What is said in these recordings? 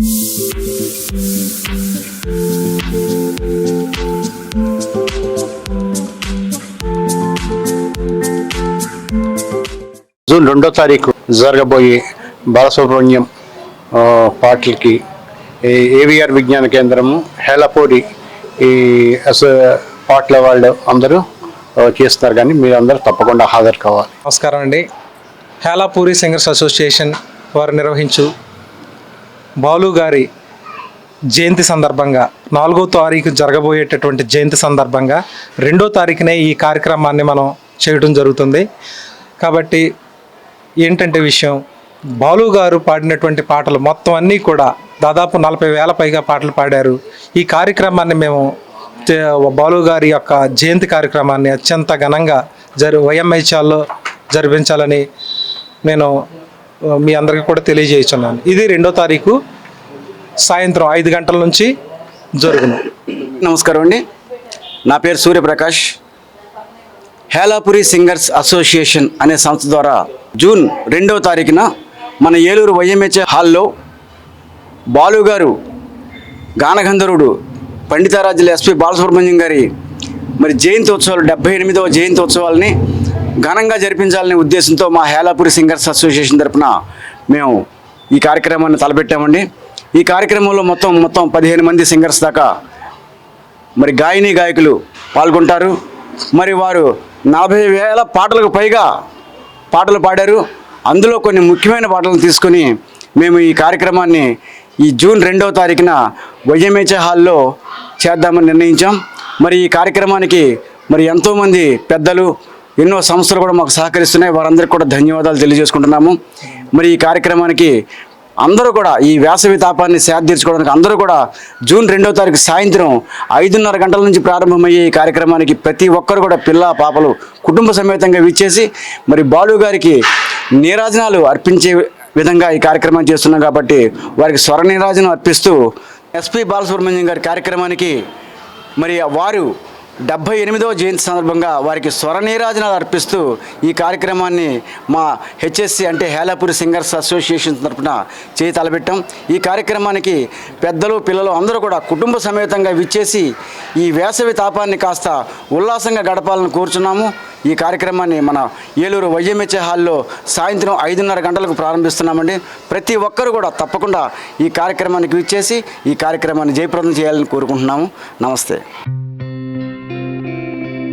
June రెండో తారీఖు జరగబోయే బాలసుబ్రహ్మణ్యం పాటలకి ఏవిఆర్ విజ్ఞాన కేంద్రము హేలపూరి ఈ పాటల వాళ్ళు అందరూ చేస్తున్నారు కానీ మీరు అందరూ తప్పకుండా హాజరు కావాలి. నమస్కారం అండి. హేలాపూరి సింగర్స్ అసోసియేషన్ వారు నిర్వహించు బాలు గారి జయంతి సందర్భంగా నాలుగో తారీఖు జరగబోయేటటువంటి జయంతి సందర్భంగా రెండో తారీఖునే ఈ కార్యక్రమాన్ని మనం చేయడం జరుగుతుంది. కాబట్టి ఏంటంటే విషయం బాలు గారు పాడినటువంటి పాటలు మొత్తం అన్నీ కూడా దాదాపు నలభై వేల పైగా పాటలు పాడారు. ఈ కార్యక్రమాన్ని మేము బాలు గారి యొక్క జయంతి కార్యక్రమాన్ని అత్యంత ఘనంగా జరి వైఎంహెచ్ఆల్లో జరిపించాలని నేను మీ అందరికీ కూడా తెలియజేస్తున్నాను. ఇది రెండో తారీఖు సాయంత్రం ఐదు గంటల నుంచి జరుగును. నమస్కారం అండి. నా పేరు సూర్యప్రకాష్. హేలాపురి సింగర్స్ అసోసియేషన్ అనే సంస్థ ద్వారా జూన్ రెండవ తారీఖున మన ఏలూరు వైఎంహెచ్ఏ హాల్లో బాలుగారు గానగంధర్వుడు పండితారాజుల ఎస్పి బాలసుబ్రహ్మణ్యం గారి మరి జయంతి ఉత్సవాలు డెబ్బై ఎనిమిదవ జయంతి ఉత్సవాలని ఘనంగా జరిపించాలనే ఉద్దేశంతో మా హేలాపురి సింగర్స్ అసోసియేషన్ తరపున మేము ఈ కార్యక్రమాన్ని తలపెట్టామండి. ఈ కార్యక్రమంలో మొత్తం మొత్తం పదిహేను మంది సింగర్స్ దాకా మరి గాయని గాయకులు పాల్గొంటారు. మరి వారు నలభై వేల పాటలకు పైగా పాటలు పాడారు. అందులో కొన్ని ముఖ్యమైన పాటలను తీసుకొని మేము ఈ కార్యక్రమాన్ని ఈ జూన్ రెండవ తారీఖున వైఎంహెచ్ హాల్లో చేద్దామని నిర్ణయించాం. మరి ఈ కార్యక్రమానికి మరి ఎంతోమంది పెద్దలు ఎన్నో సంస్థలు కూడా మాకు సహకరిస్తున్నాయి. వారందరికీ కూడా ధన్యవాదాలు తెలియజేసుకుంటున్నాము. మరి ఈ కార్యక్రమానికి అందరూ కూడా ఈ వేసవి తాపాన్ని సేద తీర్చుకోవడానికి అందరూ కూడా జూన్ రెండో తారీఖు సాయంత్రం ఐదున్నర గంటల నుంచి ప్రారంభమయ్యే ఈ కార్యక్రమానికి ప్రతి ఒక్కరు కూడా పిల్ల పాపలు కుటుంబ సమేతంగా విచ్చేసి మరి బాలు గారికి నీరాజనాలు అర్పించే విధంగా ఈ కార్యక్రమం చేస్తున్నాం కాబట్టి వారికి స్వర నీరాజనం అర్పిస్తూ ఎస్పి బాలసుబ్రహ్మణ్యం గారి కార్యక్రమానికి మరి వారు డెబ్బై ఎనిమిదవ జయంతి సందర్భంగా వారికి స్వర నీరాజనాలు అర్పిస్తూ ఈ కార్యక్రమాన్ని మా హెచ్ఎస్సి అంటే హేలాపురి సింగర్స్ అసోసియేషన్ తరఫున చేయి తలబెట్టాం ఈ కార్యక్రమానికి పెద్దలు పిల్లలు అందరూ కూడా కుటుంబ సమేతంగా విచ్చేసి ఈ వేసవి తాపాన్ని కాస్త ఉల్లాసంగా గడపాలని కోరుచున్నాము. ఈ కార్యక్రమాన్ని మన ఏలూరు వైఎంహెచ్ఏ హాల్లో సాయంత్రం ఐదున్నర గంటలకు ప్రారంభిస్తున్నామండి. ప్రతి ఒక్కరు కూడా తప్పకుండా ఈ కార్యక్రమానికి విచ్చేసి ఈ కార్యక్రమాన్ని జయప్రదం చేయాలని కోరుకుంటున్నాము. నమస్తే.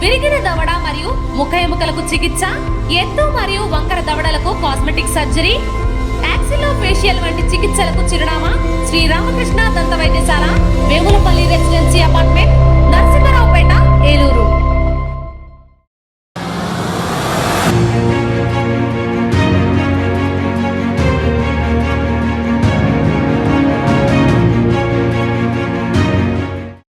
విరిగిన దవడ మరియు ముఖ ఎముకలకు చికిత్స ఎత్తు మరియు వంకర దవడలకు కాస్మెటిక్ సర్జరీ యాక్సిలో ఫేషియల్ వంటి చికిత్సలకు చిరునామా శ్రీ రామకృష్ణ దంత వైద్యశాల